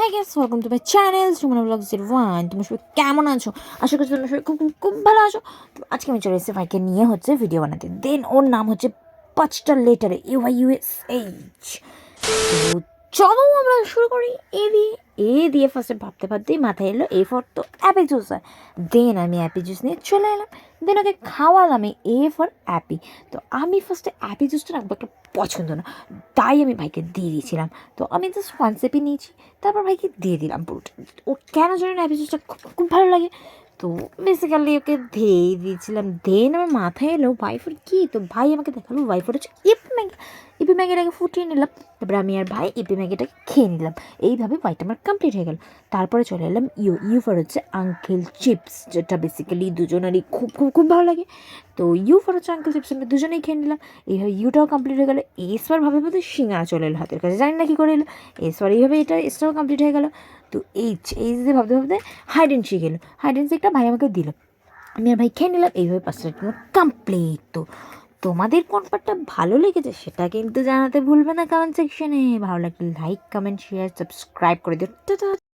হ্যাঁ guys welcome to my channel Sumana vlog zero one তুমি সবাই কেমন আছো? আশা করছি তোমরা সবাই খুব খুব ভালো আছো। তো আজকে আমি চলে এসেছি ভাইকে নিয়ে হচ্ছে ভিডিও বানাতে। দেন ওর নাম হচ্ছে পাঁচটা লেটারে U I U S H চলো আমরা শুরু করি এ দিয়ে এ দিয়ে ফার্স্টে ভাবতে ভাবতেই মাথায় এলো, এ ফর তো অ্যাপি জুস হয়। দেন আমি অ্যাপি জুস নিয়ে চলে এলাম। দেন ওকে খাওয়ালাম এ ফর অ্যাপি তো আমি ফার্স্টে অ্যাপি জুসটা রাখব একটা পছন্দ না, তাই আমি ভাইকে দিয়ে দিয়েছিলাম। তো আমি জাস্ট ওয়ান সেপি নিয়েছি, তারপর ভাইকে দিয়ে দিলাম পুরোটা। ও কেন জানেন অ্যাপি জুসটা খুব খুব ভালো লাগে। তো বেসিক্যালি ওকে ধেয়ে দিয়েছিলাম। দেন আমার মাথায় এলো ওয়াইফার কী? তো ভাই আমাকে দেখাল ওয়াইফার হচ্ছে ইপি ম্যাগি ইপি ম্যাগিটাকে ফুটিয়ে নিলাম। তারপরে আমি আর ভাই ইপি ম্যাগিটাকে খেয়ে নিলাম। এইভাবে হোয়াইট আমার কমপ্লিট হয়ে গেল। তারপরে চলে এলাম ইউ ইউফার হচ্ছে আঙ্কেল চিপস যেটা বেসিক্যালি দুজনারই খুব খুব খুব ভালো লাগে। তো ইউফার হচ্ছে আঙ্কেল চিপস আমরা দুজনেই খেয়ে নিলাম। এইভাবে ইউটাও কমপ্লিট হয়ে গেলো। এসবার ভাবে ভাবে সিঙ্গারা চলে এলো হাতের কাছে। জানি না কী করে এলো। এসবার এইভাবে এটা এসটাও কমপ্লিট হয়ে গেলো। তো এইচ এইচ দিয়ে ভাবতে ভাবতে হাইড শিখ এলো। হাইড অ্যান্ড শিখটা ভাই আমাকে দিল। আমি আর ভাই খেয়ে নিলাম। এইভাবে পাঁচটা কমপ্লিট তো তোমাদের কোন পার্টটা ভালো লেগেছে সেটা কিন্তু জানাতে ভুলবে না কমেন্ট সেকশনে ভালো লাগলে লাইক কমেন্ট শেয়ার সাবস্ক্রাইব করে দিও।